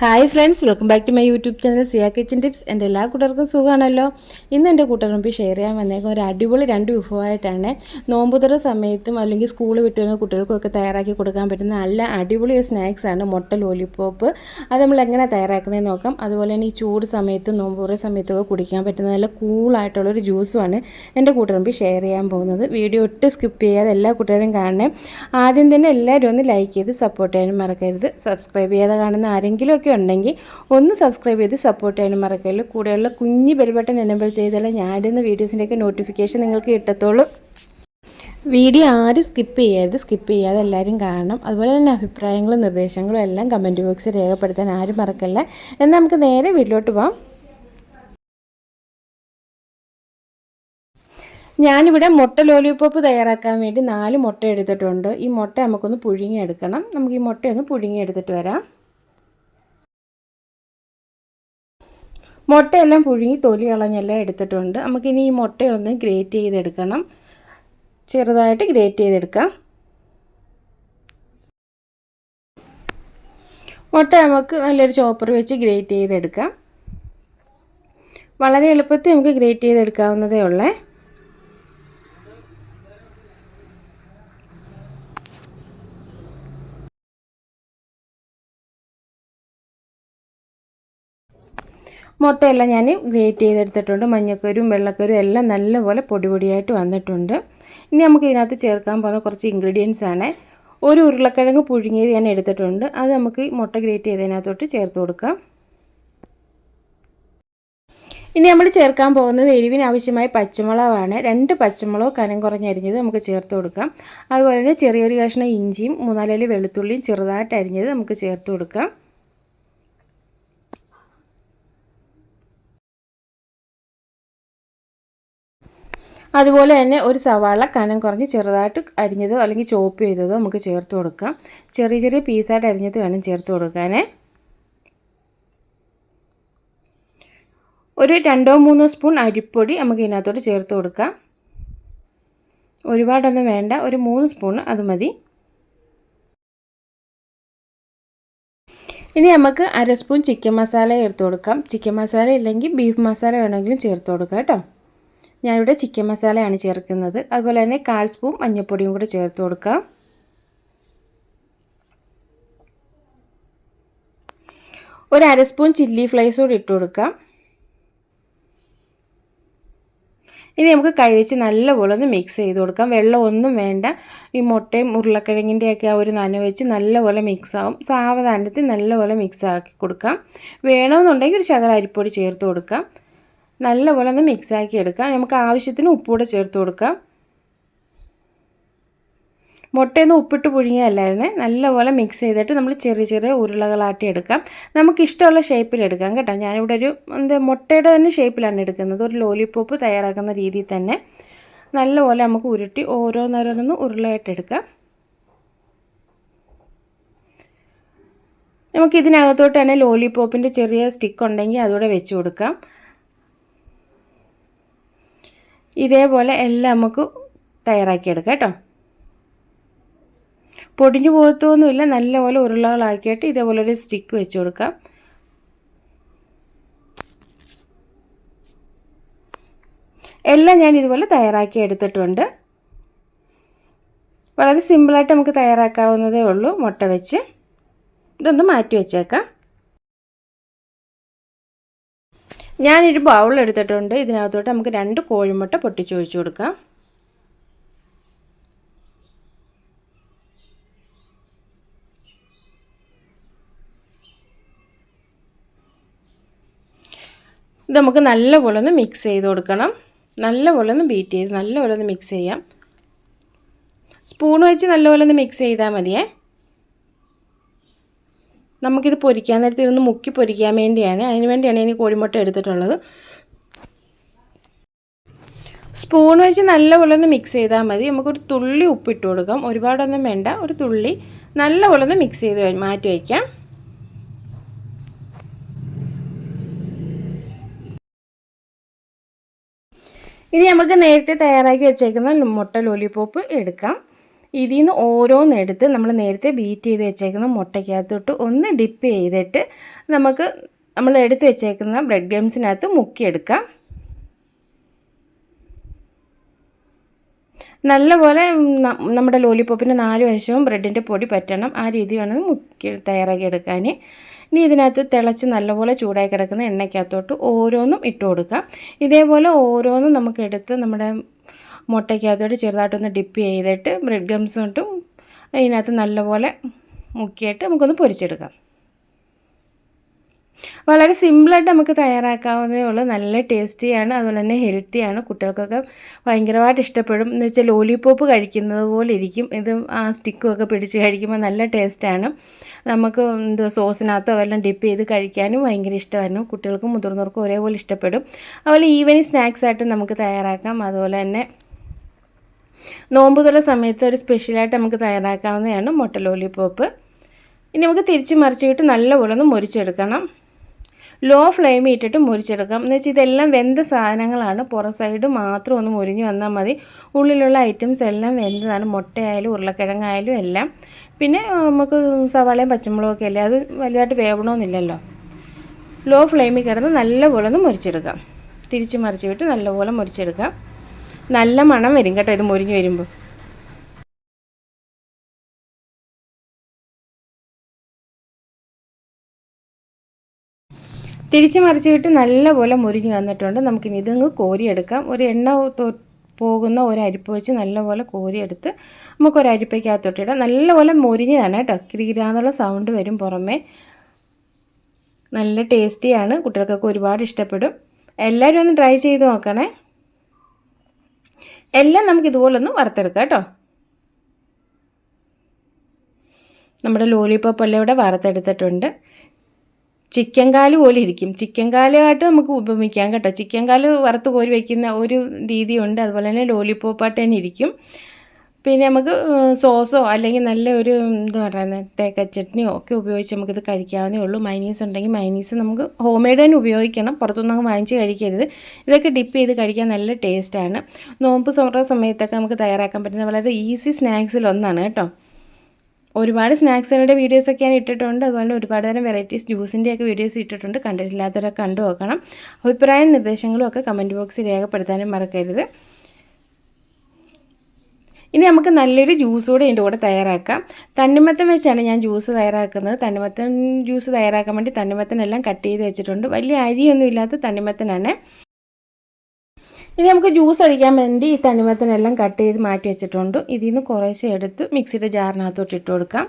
Hi friends welcome back to my YouTube channel Siya kitchen tips എന്റെ എല്ലാ കൂട്ടർക്കും സുഖമാണല്ലോ. ഇന്ന് എന്റെ കൂട്ടുകാരും ഷെയർ ചെയ്യാൻ വന്നേക്കും ഒരു അടിപൊളി രണ്ട് വിഭവമായിട്ടാണ് നോമ്പുതുറ സമയത്തും അല്ലെങ്കിൽ സ്കൂൾ വിട്ടു വരുന്ന കുട്ടികൾക്കൊക്കെ തയ്യാറാക്കി കൊടുക്കാൻ പറ്റുന്ന നല്ല അടിപൊളി സ്നാക്സാണ് മുട്ട ലോലിപ്പോപ്പ് അത് നമ്മൾ എങ്ങനെ തയ്യാറാക്കുന്നത് നോക്കാം. അതുപോലെ തന്നെ ഈ ചൂട് സമയത്തും നോമ്പുതുറ സമയത്തൊക്കെ കുടിക്കാൻ പറ്റുന്ന നല്ല കൂളായിട്ടുള്ളൊരു ജ്യൂസുമാണ് എന്റെ കൂട്ടുകാരും ഷെയർ ചെയ്യാൻ പോകുന്നത്. വീഡിയോ ഒട്ടും സ്കിപ്പ് ചെയ്യാതെ എല്ലാ കൂട്ടുകാരും കാണണേ. ആദ്യം തന്നെ എല്ലാവരും ഒന്ന് ലൈക്ക് ചെയ്ത് സപ്പോർട്ട് ചെയ്യാനും മറക്കരുത്. സബ്സ്ക്രൈബ് ചെയ്യാതെ കാണുന്ന ആരെങ്കിലും ഒക്കെ ഉണ്ടെങ്കിൽ ഒന്ന് സബ്സ്ക്രൈബ് ചെയ്ത് സപ്പോർട്ട് ചെയ്യാനും മറക്കരുത്. കൂടെയുള്ള കുഞ്ഞ് ബെൽബട്ടൺ എനബിൾ ചെയ്താലേ ഞാൻ ഇടുന്ന വീഡിയോസിന്റെയൊക്കെ നോട്ടിഫിക്കേഷൻ നിങ്ങൾക്ക് കിട്ടത്തുള്ളൂ. വീഡിയോ ആരും സ്കിപ്പ് ചെയ്യരുത്. സ്കിപ്പ് ചെയ്യാതെ എല്ലാവരും കാണണം. അതുപോലെ തന്നെ അഭിപ്രായങ്ങളും നിർദ്ദേശങ്ങളും എല്ലാം കമന്റ് ബോക്സിൽ രേഖപ്പെടുത്താൻ ആരും മറക്കല്ല. എന്നാൽ നമുക്ക് നേരെ വീട്ടിലോട്ട് പോകാം ഞാനിവിടെ മുട്ട ലോലിപോപ്പ് തയ്യാറാക്കാൻ വേണ്ടി നാല് മുട്ട എടുത്തിട്ടുണ്ട്. ഈ മുട്ട നമുക്കൊന്ന് പുഴുങ്ങിയെടുക്കണം. നമുക്ക് ഈ മുട്ടയൊന്ന് പുഴുങ്ങിയെടുത്തിട്ട് വരാം. മുട്ടയെല്ലാം പുഴുങ്ങി തൊലി കളഞ്ഞെല്ലാം എടുത്തിട്ടുണ്ട്. നമുക്കിനി ഈ മുട്ടയൊന്ന് ഗ്രേറ്റ് ചെയ്തെടുക്കണം. ചെറുതായിട്ട് ഗ്രേറ്റ് ചെയ്തെടുക്കാം. മുട്ട നമുക്ക് നല്ലൊരു ചോപ്പർ വെച്ച് ഗ്രേറ്റ് ചെയ്തെടുക്കാം. വളരെ എളുപ്പത്തിൽ നമുക്ക് ഗ്രേറ്റ് ചെയ്തെടുക്കാവുന്നതേ ഉള്ളേ. മുട്ടയെല്ലാം ഞാൻ ഗ്രേറ്റ് ചെയ്തെടുത്തിട്ടുണ്ട്. മഞ്ഞക്കരും വെള്ളക്കരും എല്ലാം നല്ലപോലെ പൊടി പൊടിയായിട്ട് വന്നിട്ടുണ്ട്. ഇനി നമുക്ക് ഇതിനകത്ത് ചേർക്കാൻ പോകുന്ന കുറച്ച് ഇൻഗ്രീഡിയൻസ് ആണ്. ഒരു ഉരുളക്കിഴങ്ങ് പുഴുങ്ങിയത് ഞാൻ എടുത്തിട്ടുണ്ട്. അത് നമുക്ക് മുട്ട ഗ്രേറ്റ് ചെയ്തതിനകത്തോട്ട് ചേർത്ത് കൊടുക്കാം. ഇനി നമ്മൾ ചേർക്കാൻ പോകുന്നത് എരിവിന് ആവശ്യമായ പച്ചമുളകാണ്. രണ്ട് പച്ചമുളകോ കനം കുറഞ്ഞരിഞ്ഞത് നമുക്ക് ചേർത്ത് കൊടുക്കാം. അതുപോലെ തന്നെ ചെറിയൊരു കഷ്ണം ഇഞ്ചിയും മൂന്നാലല് വെളുത്തുള്ളിയും ചെറുതായിട്ട് അരിഞ്ഞത് നമുക്ക് ചേർത്ത് കൊടുക്കാം. അതുപോലെ തന്നെ ഒരു സവാള കനം കുറഞ്ഞ് ചെറുതായിട്ട് അരിഞ്ഞതോ അല്ലെങ്കിൽ ചോപ്പ് ചെയ്തതോ നമുക്ക് ചേർത്ത് കൊടുക്കാം. ചെറിയ ചെറിയ പീസായിട്ട് അരിഞ്ഞത് വേണം ചേർത്ത് കൊടുക്കാനേ. ഒരു രണ്ടോ മൂന്നോ സ്പൂൺ അരിപ്പൊടി നമുക്ക് ഇതിനകത്തോട്ട് ചേർത്ത് കൊടുക്കാം. ഒരുപാടൊന്നും വേണ്ട ഒരു മൂന്ന് സ്പൂൺ അത് മതി. ഇനി നമുക്ക് അര സ്പൂൺ ചിക്കൻ മസാല ചേർത്ത് കൊടുക്കാം. ചിക്കൻ മസാല ഇല്ലെങ്കിൽ ബീഫ് മസാല വേണമെങ്കിലും ചേർത്ത് കൊടുക്കാം കേട്ടോ. ഞാനിവിടെ ചിക്കൻ മസാലയാണ് ചേർക്കുന്നത്. അതുപോലെ തന്നെ കാൽ സ്പൂൺ മഞ്ഞൾപ്പൊടിയും കൂടെ ചേർത്ത് കൊടുക്കാം. ഒരു അര സ്പൂൺ ചില്ലി ഫ്ലേസ് കൂടി ഇട്ട് കൊടുക്കാം. ഇനി നമുക്ക് കൈവച്ച് നല്ലപോലെ ഒന്ന് മിക്സ് ചെയ്ത് കൊടുക്കാം. വെള്ളം ഒന്നും വേണ്ട. ഈ മുട്ടയും ഉരുളക്കിഴങ്ങിന്റെയൊക്കെ ആ ഒരു നന വെച്ച് നല്ലപോലെ മിക്സ് ആവും. സാവധാനത്തിൽ നല്ലപോലെ മിക്സ് ആക്കി കൊടുക്കാം. വേണമെന്നുണ്ടെങ്കിൽ ഒരു ശകല അരിപ്പൊടി ചേർത്ത് കൊടുക്കാം. നല്ലപോലെ ഒന്ന് മിക്സാക്കി എടുക്കാം. നമുക്ക് ആവശ്യത്തിന് ഉപ്പൂടെ ചേർത്ത് കൊടുക്കാം. മുട്ടയൊന്നും ഉപ്പിട്ട് പുഴുങ്ങിയല്ലായിരുന്നേ നല്ലപോലെ മിക്സ് ചെയ്തിട്ട് നമ്മൾ ചെറിയ ചെറിയ ഉരുളകളാട്ടി എടുക്കാം. നമുക്ക് ഇഷ്ടമുള്ള ഷേപ്പിൽ എടുക്കാം കേട്ടോ. ഞാനിവിടെ ഒരു എന്താ മുട്ടയുടെ തന്നെ ഷേപ്പിലാണ് എടുക്കുന്നത്. ഒരു ലോലിപ്പോപ്പ് തയ്യാറാക്കുന്ന രീതിയിൽ തന്നെ. നല്ലപോലെ നമുക്ക് ഉരുട്ടി ഓരോന്നോരോന്നൊന്ന് ഉരുളയായിട്ട് എടുക്കാം. നമുക്ക് ഇതിനകത്തോട്ട് തന്നെ ലോലിപ്പോപ്പിന്റെ ചെറിയ സ്റ്റിക്ക് ഉണ്ടെങ്കിൽ അതുകൂടെ വെച്ച് കൊടുക്കാം. ഇതേപോലെ എല്ലാം നമുക്ക് തയ്യാറാക്കിയെടുക്കാം കേട്ടോ. പൊടിഞ്ഞു പോകത്തൊന്നുമില്ല നല്ലപോലെ ഉരുളകളാക്കിയിട്ട് ഇതേപോലെ ഒരു സ്റ്റിക്ക് വെച്ച് കൊടുക്കാം. എല്ലാം ഞാൻ ഇതുപോലെ തയ്യാറാക്കി എടുത്തിട്ടുണ്ട്. വളരെ സിമ്പിളായിട്ട് നമുക്ക് തയ്യാറാക്കാവുന്നതേ ഉള്ളൂ. മുട്ട വെച്ച് ഇതൊന്ന് മാറ്റി വെച്ചേക്കാം. ഞാനൊരു ബൗൾ എടുത്തിട്ടുണ്ട്. ഇതിനകത്തോട്ട് നമുക്ക് രണ്ട് കോഴിമുട്ട പൊട്ടിച്ചൊഴിച്ച് കൊടുക്കാം. ഇത് നമുക്ക് നല്ലപോലെ ഒന്ന് മിക്സ് ചെയ്ത് കൊടുക്കണം. നല്ലപോലെ ഒന്ന് ബീറ്റ് ചെയ്ത് നല്ലപോലെ ഒന്ന് മിക്സ് ചെയ്യാം. സ്പൂൺ വെച്ച് നല്ലപോലെ ഒന്ന് മിക്സ് ചെയ്താൽ മതിയേ. നമുക്കിത് പൊരിക്കാൻ നേരത്തെ ഇതൊന്ന് മുക്കി പൊരിക്കാൻ വേണ്ടിയാണ്. അതിന് വേണ്ടിയാണ് ഇനി കോഴിമുട്ട എടുത്തിട്ടുള്ളത്. സ്പൂൺ വെച്ച് നല്ലപോലെ ഒന്ന് മിക്സ് ചെയ്താൽ മതി. നമുക്കൊരു തുള്ളി ഉപ്പിട്ട് കൊടുക്കാം. ഒരുപാടൊന്നും വേണ്ട. ഒരു തുള്ളി നല്ലപോലെ ഒന്ന് മിക്സ് ചെയ്ത് മാറ്റി വയ്ക്കാം. ഇനി നമുക്ക് നേരത്തെ തയ്യാറാക്കി വെച്ചേക്കുന്ന മുട്ട ലോലിപോപ്പ് എടുക്കാം. ഇതിൽ നിന്ന് ഓരോന്നെടുത്ത് നമ്മൾ നേരത്തെ ബീറ്റ് ചെയ്ത് വെച്ചേക്കുന്ന മുട്ടയ്ക്കകത്തോട്ട് ഒന്ന് ഡിപ്പ് ചെയ്തിട്ട് നമുക്ക് നമ്മൾ എടുത്ത് വെച്ചേക്കുന്ന ബ്രെഡ് ഗംസിനകത്ത് മുക്കിയെടുക്കാം. നല്ലപോലെ നമ്മുടെ ലോലിപ്പോപ്പിന്റെ നാല് വശവും ബ്രെഡിന്റെ പൊടി പറ്റണം. ആ രീതി വേണം മുക്കി തയ്യാറാക്കി എടുക്കാൻ ഇനി ഇതിനകത്ത് തിളച്ച് നല്ലപോലെ ചൂടായി കിടക്കുന്ന എണ്ണയ്ക്കകത്തോട്ട് ഓരോന്നും ഇട്ട് കൊടുക്കാം ഇതേപോലെ ഓരോന്നും നമുക്ക് എടുത്ത് നമ്മുടെ മുട്ടയ്ക്കകത്തോട്ട് ചെറുതായിട്ടൊന്ന് ഡിപ്പ് ചെയ്തിട്ട് ബ്രെഡ് ഗംസ് കൊണ്ടും അതിനകത്ത് നല്ലപോലെ മുക്കിയിട്ട് നമുക്കൊന്ന് പൊരിച്ചെടുക്കാം. വളരെ സിമ്പിളായിട്ട് നമുക്ക് തയ്യാറാക്കാവുന്നതേ ഉള്ളൂ. നല്ല ടേസ്റ്റിയാണ് അതുപോലെ തന്നെ ഹെൽത്തിയാണ് കുട്ടികൾക്കൊക്കെ ഭയങ്കരമായിട്ട് ഇഷ്ടപ്പെടും. എന്ന് വെച്ചാൽ ലോലിപോപ്പ് കഴിക്കുന്നത് പോലെ ഇരിക്കും. ഇത് ആ സ്റ്റിക്കും ഒക്കെ പിടിച്ച് കഴിക്കുമ്പോൾ നല്ല ടേസ്റ്റാണ് നമുക്ക് എന്തോ സോസിനകത്തോ എല്ലാം ഡിപ്പ് ചെയ്ത് കഴിക്കാനും ഭയങ്കര ഇഷ്ടമായിരുന്നു. കുട്ടികൾക്കും മുതിർന്നവർക്കും ഒരേപോലെ ഇഷ്ടപ്പെടും. അതുപോലെ ഈവനിങ് സ്നാക്സ് ആയിട്ട് നമുക്ക് തയ്യാറാക്കാം. അതുപോലെ തന്നെ നോമ്പുതുള്ള സമയത്ത് ഒരു സ്പെഷ്യലായിട്ട് നമുക്ക് തയ്യാറാക്കാവുന്നതാണ് മുട്ട ലോലിപോപ്പ് ഇനി നമുക്ക് തിരിച്ച് മറിച്ചിട്ട് നല്ലപോലെ ഒന്ന് മുരിച്ചെടുക്കണം. ലോ ഫ്ലെയിമിൽ ഇട്ടിട്ട് മുരിച്ചെടുക്കാം. എന്ന് വെച്ചാൽ ഇതെല്ലാം വെന്ത സാധനങ്ങളാണ്. പുറം സൈഡ് മാത്രം ഒന്ന് മുരിഞ്ഞ് വന്നാൽ മതി. ഉള്ളിലുള്ള ഐറ്റംസ് എല്ലാം വെന്തതാണ്. മുട്ടയായാലും ഉരുളക്കിഴങ്ങായാലും എല്ലാം. പിന്നെ നമുക്ക് സവാളയും പച്ചമുളകൊക്കെ അല്ലേ? അത് വലുതായിട്ട് വേവണമെന്നില്ലല്ലോ ലോ ഫ്ലെയിമിൽ കിടന്ന് നല്ലപോലെ ഒന്ന് മുരിച്ചെടുക്കാം. തിരിച്ച് മറിച്ച് വിട്ട് നല്ലപോലെ മുരിച്ചെടുക്കാം. നല്ല മണം വരും കേട്ടോ ഇത് മുരിഞ്ഞ് വരുമ്പോൾ തിരിച്ച് മറിച്ചിട്ട് നല്ലപോലെ മുരിഞ്ഞ് വന്നിട്ടുണ്ട്. നമുക്കിനി ഇതങ്ങ് കോരിയെടുക്കാം. ഒരു എണ്ണ പോകുന്ന ഒരു അരിപ്പ് വെച്ച് നല്ലപോലെ കോരിയെടുത്ത് നമുക്കൊരു അരിപ്പയ്ക്കകത്തോട്ടിടാം നല്ലപോലെ മുരിഞ്ഞതാണ് കേട്ടോ. കിരികിരാന്നുള്ള സൗണ്ട് വരും പുറമേ. നല്ല ടേസ്റ്റിയാണ് കുട്ടികൾക്കൊക്കെ ഒരുപാട് ഇഷ്ടപ്പെടും. എല്ലാവരും ഒന്ന് ട്രൈ ചെയ്ത് നോക്കണേ. എല്ലാം നമുക്ക് ഇതുപോലെ ഒന്ന് വറുത്തെടുക്കാം കേട്ടോ. നമ്മുടെ ലോലിപോപ്പ് എല്ലാം ഇവിടെ വറുത്തെടുത്തിട്ടുണ്ട്. ചിക്കൻ കാൽ പോലെ ഇരിക്കും. ചിക്കൻ കാലുമായിട്ട് നമുക്ക് ഉപമിക്കാം കേട്ടോ. ചിക്കൻ കാൽ വറുത്ത് കോരി വയ്ക്കുന്ന ഒരു രീതിയുണ്ട് അതുപോലെ തന്നെ ലോലിപോപ്പായിട്ട് തന്നെ ഇരിക്കും. പിന്നെ നമുക്ക് സോസോ അല്ലെങ്കിൽ നല്ല ഒരു എന്താ പറയുന്നത് തേക്ക ചട്നിയോ ഒക്കെ ഉപയോഗിച്ച് നമുക്കിത് കഴിക്കാവുന്നേ ഉള്ളൂ. മൈനീസ് ഉണ്ടെങ്കിൽ മൈനീസ് നമുക്ക് ഹോം മെയ്ഡ് തന്നെ ഉപയോഗിക്കണം. പുറത്തുനിന്ന് അങ്ങ് വാങ്ങിച്ച് കഴിക്കരുത്. ഇതൊക്കെ ഡിപ്പ് ചെയ്ത് കഴിക്കാൻ നല്ല ടേസ്റ്റാണ് നോമ്പ് സോറ സമയത്തൊക്കെ നമുക്ക് തയ്യാറാക്കാൻ പറ്റുന്ന വളരെ ഈസി സ്നാക്സിൽ ഒന്നാണ് കേട്ടോ. ഒരുപാട് സ്നാക്സുകളുടെ വീഡിയോസൊക്കെ ഞാൻ ഇട്ടിട്ടുണ്ട്. അതുപോലെ ഒരുപാട് തരം വെറൈറ്റീസ് ജ്യൂസിന്റെയൊക്കെ വീഡിയോസ് ഇട്ടിട്ടുണ്ട്. കണ്ടിട്ടില്ലാത്തവരൊക്കെ കണ്ടു നോക്കണം. അഭിപ്രായം നിർദ്ദേശങ്ങളും ഒക്കെ കമന്റ് ബോക്സിൽ രേഖപ്പെടുത്താനും മറക്കരുത്. ഇനി നമുക്ക് നല്ലൊരു ജ്യൂസ് കൂടെ ഇതിന്റെ കൂടെ തയ്യാറാക്കാം. തണ്ണിമത്തൻ വെച്ചാണ് ഞാൻ ജ്യൂസ് തയ്യാറാക്കുന്നത്. തണ്ണിമത്തൻ ജ്യൂസ് തയ്യാറാക്കാൻ വേണ്ടി തണ്ണിമത്തനെല്ലാം കട്ട് ചെയ്ത് വെച്ചിട്ടുണ്ട്. വലിയ അരിയൊന്നും ഇല്ലാത്ത തണ്ണിമത്തനാണ്. ഇനി നമുക്ക് ജ്യൂസ് അടിക്കാൻ വേണ്ടി ഈ തണ്ണിമത്തനെല്ലാം കട്ട് ചെയ്ത് മാറ്റി വെച്ചിട്ടുണ്ട്. ഇതിൽ നിന്ന് കുറേശ്ശെ എടുത്ത് മിക്സിയുടെ ജാറിനകത്തോട്ട് ഇട്ട് കൊടുക്കാം.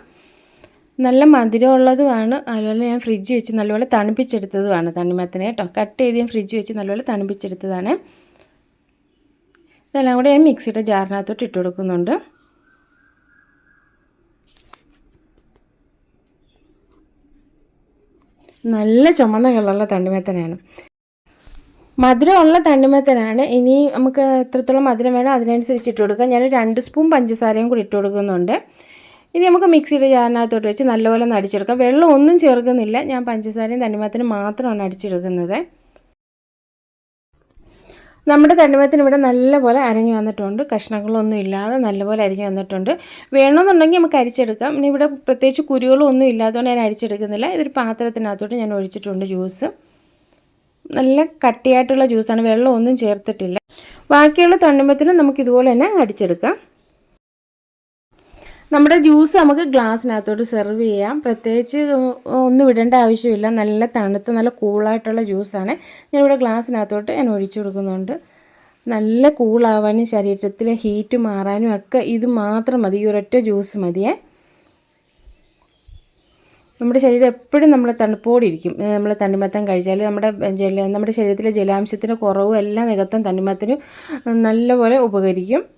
നല്ല മധുരമുള്ളതുമാണ്. അതുപോലെ ഞാൻ ഫ്രിഡ്ജ് വെച്ച് നല്ലപോലെ തണുപ്പിച്ചെടുത്തതുമാണ് തണ്ണിമത്തനെ കേട്ടോ. കട്ട് ചെയ്ത് ഞാൻ ഫ്രിഡ്ജ് വെച്ച് നല്ലപോലെ തണുപ്പിച്ചെടുത്തതാണ്. ഇതെല്ലാം കൂടെ ഞാൻ മിക്സിയുടെ ജാറിനകത്തോട്ട് ഇട്ട് കൊടുക്കുന്നുണ്ട്. നല്ല ചുമന്ന കളറുള്ള തണ്ണിമത്തനാണ്. മധുരമുള്ള തണ്ണിമത്തനാണ്. ഇനി നമുക്ക് എത്രത്തോളം മധുരം വേണം അതിനനുസരിച്ച് ഇട്ട് കൊടുക്കാം. ഞാൻ രണ്ട് സ്പൂൺ പഞ്ചസാരയും കൂടി ഇട്ട് കൊടുക്കുന്നുണ്ട്. ഇനി നമുക്ക് മിക്സിയുടെ ജാറിനകത്തോട്ട് വെച്ച് നല്ലപോലെ ഒന്ന് അടിച്ചെടുക്കാം. വെള്ളം ഒന്നും ചേർക്കുന്നില്ല. ഞാൻ പഞ്ചസാരയും തണ്ണിമത്തനും മാത്രമാണ് അടിച്ചെടുക്കുന്നത്. നമ്മുടെ തണ്ണിമത്തിന് ഇവിടെ നല്ലപോലെ അരിഞ്ഞു വന്നിട്ടുണ്ട്. കഷ്ണങ്ങളൊന്നും ഇല്ലാതെ നല്ലപോലെ അരിഞ്ഞു വന്നിട്ടുണ്ട്. വേണമെന്നുണ്ടെങ്കിൽ നമുക്ക് അരിച്ചെടുക്കാം. പിന്നെ ഇവിടെ പ്രത്യേകിച്ച് കുരുകളൊന്നും ഇല്ലാത്തതുകൊണ്ട് ഞാൻ അരിച്ചെടുക്കുന്നില്ല. ഇതൊരു പാത്രത്തിനകത്തോട്ട് ഞാൻ ഒഴിച്ചിട്ടുണ്ട് ജ്യൂസ്. നല്ല കട്ടിയായിട്ടുള്ള ജ്യൂസാണ്. വെള്ളമൊന്നും ചേർത്തിട്ടില്ല. ബാക്കിയുള്ള തണ്ണിമത്തിനും നമുക്ക് ഇതുപോലെ തന്നെ അടിച്ചെടുക്കാം. നമ്മുടെ ജ്യൂസ് നമുക്ക് ഗ്ലാസ്സിനകത്തോട്ട് സെർവ് ചെയ്യാം. പ്രത്യേകിച്ച് ഒന്നും വിടേണ്ട ആവശ്യമില്ല. നല്ല തണുത്ത നല്ല കൂളായിട്ടുള്ള ജ്യൂസാണ്. ഞാനിവിടെ ഗ്ലാസ്സിനകത്തോട്ട് ഞാൻ ഒഴിച്ചു കൊടുക്കുന്നുണ്ട്. നല്ല കൂളാവാനും ശരീരത്തിലെ ഹീറ്റ് മാറാനും ഒക്കെ ഇത് മാത്രം മതി. ഈ ഒരൊറ്റ ജ്യൂസ് മതിയേ. നമ്മുടെ ശരീരം എപ്പോഴും നമ്മൾ തണുപ്പോടിരിക്കും. നമ്മൾ തണ്ണിമത്തം കഴിച്ചാൽ നമ്മുടെ ജല നമ്മുടെ ശരീരത്തിലെ ജലാംശത്തിന്റെ കുറവും എല്ലാം നികത്താൻ തണ്ണിമത്തിനും നല്ലപോലെ ഉപകരിക്കും.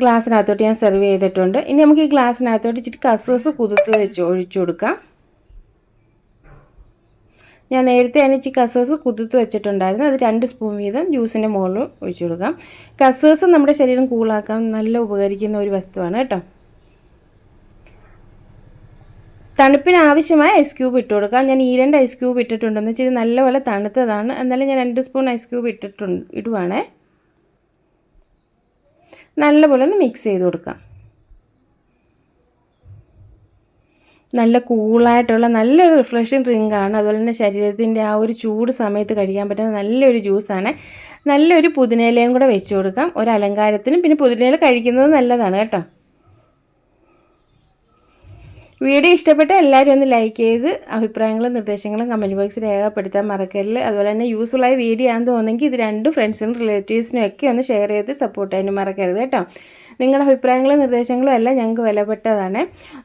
ഗ്ലാസ്സിനകത്തോട്ട് ഞാൻ സെർവ് ചെയ്തിട്ടുണ്ട്. ഇനി നമുക്ക് ഈ ഗ്ലാസ്സിനകത്തോട്ട് ഇച്ചിരി കസേഴ്സ് കുതിർത്ത് വെച്ച് ഒഴിച്ചു കൊടുക്കാം. ഞാൻ നേരത്തെ അനിച്ച് കസേഴ്സ് കുതിർത്ത് വെച്ചിട്ടുണ്ടായിരുന്നു. അത് രണ്ട് സ്പൂൺ വീതം ജ്യൂസിന്റെ മുകളിൽ ഒഴിച്ചു കൊടുക്കാം. കസേഴ്സ് നമ്മുടെ ശരീരം കൂളാക്കാൻ നല്ല ഉപകരിക്കുന്ന ഒരു വസ്തുവാണ് കേട്ടോ. തണുപ്പിന് ആവശ്യമായ ഐസ് ക്യൂബ് ഇട്ട് കൊടുക്കാം. ഞാൻ ഈ രണ്ട് ഐസ് ക്യൂബ് ഇട്ടിട്ടുണ്ടെന്ന് വെച്ചാൽ ഇത് നല്ലപോലെ തണുത്തതാണ്. എന്നാലും ഞാൻ രണ്ട് സ്പൂൺ ഐസ് ക്യൂബ് ഇട്ടിട്ടുണ്ട് ഇടുവാണേ. നല്ലപോലെ ഒന്ന് മിക്സ് ചെയ്ത് കൊടുക്കാം. നല്ല കൂളായിട്ടുള്ള നല്ലൊരു റിഫ്രഷിങ് ഡ്രിങ്ക് ആണ്. അതുപോലെ തന്നെ ശരീരത്തിന്റെ ആ ഒരു ചൂട് സമയത്ത് കഴിക്കാൻ പറ്റുന്ന നല്ലൊരു ജ്യൂസാണ് നല്ലൊരു പുതിനയിലയും കൂടെ വെച്ച് കൊടുക്കാം. ഒരു അലങ്കാരത്തിനും പിന്നെ പുതിനയില കഴിക്കുന്നത് നല്ലതാണ് കേട്ടോ. വീഡിയോ ഇഷ്ടപ്പെട്ട എല്ലാവരും ഒന്ന് ലൈക്ക് ചെയ്ത് അഭിപ്രായങ്ങളും നിർദ്ദേശങ്ങളും കമന്റ് ബോക്സിൽ രേഖപ്പെടുത്താൻ മറക്കരുത്. അതുപോലെ തന്നെ യൂസ്ഫുൾ യൂസ്ഫുള്ളായ വീഡിയോ ആണെന്ന് തോന്നുമെങ്കിൽ ഇത് രണ്ടും ഫ്രണ്ട്സിനും റിലേറ്റീവ്സിനും ഒക്കെ ഒന്ന് ഷെയർ ചെയ്ത് സപ്പോർട്ട് ചെയ്യാനും മറക്കരുത് കേട്ടോ. നിങ്ങളുടെ അഭിപ്രായങ്ങളും നിർദ്ദേശങ്ങളും എല്ലാം ഞങ്ങൾക്ക് വിലപ്പെട്ടതാണ്.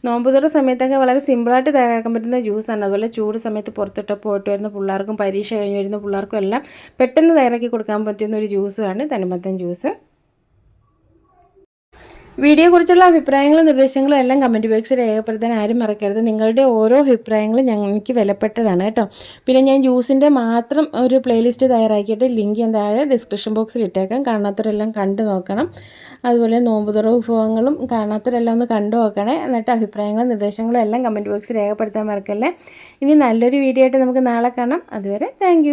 നോമ്പുതുറ സമയത്തൊക്കെ വളരെ സിമ്പിളായിട്ട് തയ്യാറാക്കാൻ പറ്റുന്ന ജ്യൂസാണ് അതുപോലെ ചൂട് സമയത്ത് പുറത്തിട്ട് പോയിട്ട് വരുന്ന പിള്ളേർക്കും പരീക്ഷ കഴിഞ്ഞ് വരുന്ന പിള്ളേർക്കും എല്ലാം പെട്ടെന്ന് തയ്യാറാക്കി കൊടുക്കാൻ പറ്റുന്ന ഒരു ജ്യൂസുമാണ് തനിമത്തൻ ജ്യൂസ് വീഡിയോയെക്കുറിച്ചുള്ള അഭിപ്രായങ്ങളും നിർദ്ദേശങ്ങളും എല്ലാം കമന്റ് ബോക്സിൽ രേഖപ്പെടുത്താൻ ആരും മറക്കരുത്. നിങ്ങളുടെ ഓരോ അഭിപ്രായങ്ങളും ഞങ്ങൾക്ക് വിലപ്പെട്ടതാണ് കേട്ടോ. പിന്നെ ഞാൻ ജ്യൂസിന്റെ മാത്രം ഒരു പ്ലേലിസ്റ്റ് തയ്യാറാക്കിയിട്ട് ലിങ്ക് ഞാൻ താഴെ ഡിസ്ക്രിപ്ഷൻ ബോക്സിൽ ഇട്ടേക്കാം. കാണാത്തവരെല്ലാം കണ്ടു നോക്കണം. അതുപോലെ നോമ്പുതുറ വിഭവങ്ങളും കാണാത്തവരെല്ലാം ഒന്ന് കണ്ടു നോക്കണേ. എന്നിട്ട് അഭിപ്രായങ്ങളും നിർദ്ദേശങ്ങളും എല്ലാം കമന്റ് ബോക്സിൽ രേഖപ്പെടുത്താൻ മറക്കല്ലേ. ഇനി നല്ലൊരു വീഡിയോ ആയിട്ട് നമുക്ക് നാളെ കാണാം. അതുവരെ താങ്ക്